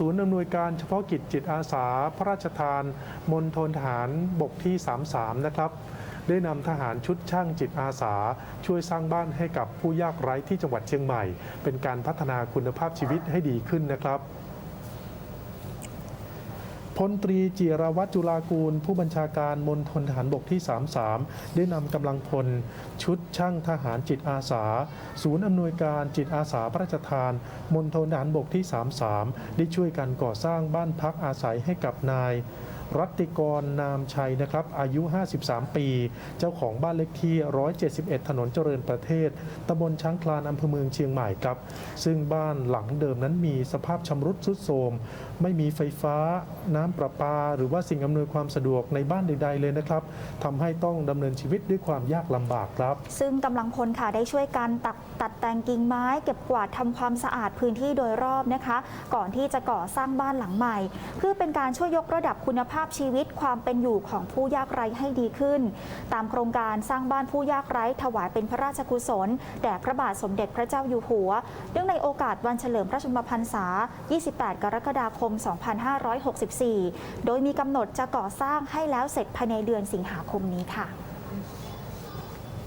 ศูนย์อำนวยการเฉพาะกิจจิตอาสา พระราชทานมณฑลทหารบกที่ 33 นะครับ ได้นำทหารชุดช่างจิตอาสา ช่วยสร้างบ้านให้กับผู้ยากไร้ที่จังหวัดเชียงใหม่ เป็นการพัฒนาคุณภาพชีวิตให้ดีขึ้นนะครับ ลตรีจิรวัตรจุลากูล ผู้บัญชาการมณฑลทหารบกที่ 33 ได้นำกำลังพล ชุดช่างทหารจิตอาสา ศูนย์อำนวยการจิตอาสาพระราชทานมณฑลทหารบกที่ 33 ได้ช่วยกันก่อสร้างบ้านพักอาศัยให้กับนาย รัติกรนามชัยนะครับอายุ 53 ปี เจ้าของบ้านเลขที่ 171 ถนนเจริญประเทศตำบลช้างคลานอำเภอเมืองเชียงใหม่ครับ ซึ่งบ้านหลังเดิมนั้นมีสภาพชำรุดทรุดโทรมไม่มีไฟฟ้าน้ำประปา หรือว่าสิ่งอำนวยความสะดวกในบ้านใด ๆ เลยนะครับทำให้ต้องดำเนินชีวิตด้วยความยากลำบากครับ ซึ่งกำลังพลค่ะได้ช่วยกันตัดตัดแต่งกิ่งไม้ เก็บกวาดทำความสะอาดพื้นที่โดยรอบนะคะ ก่อนที่จะก่อสร้างบ้านหลังใหม่ เพื่อเป็นการช่วยยกระดับคุณภาพาพชีวิตความเป็นอยู่ของผู้ยากไร้ให้ดีขึ้น ตามโครงการสร้างบ้านผู้ยากไร้ถวายเป็นพระราชกุศล แด่พระบาทสมเด็จพระเจ้าอยู่หัว เนื่องในโอกาสวันเฉลิมพระชนมพรรษา 28 กรกฎาคม 2564 โดยมีกำหนดจะก่อสร้างให้แล้วเสร็จภายในเดือนสิงหาคมนี้ค่ะ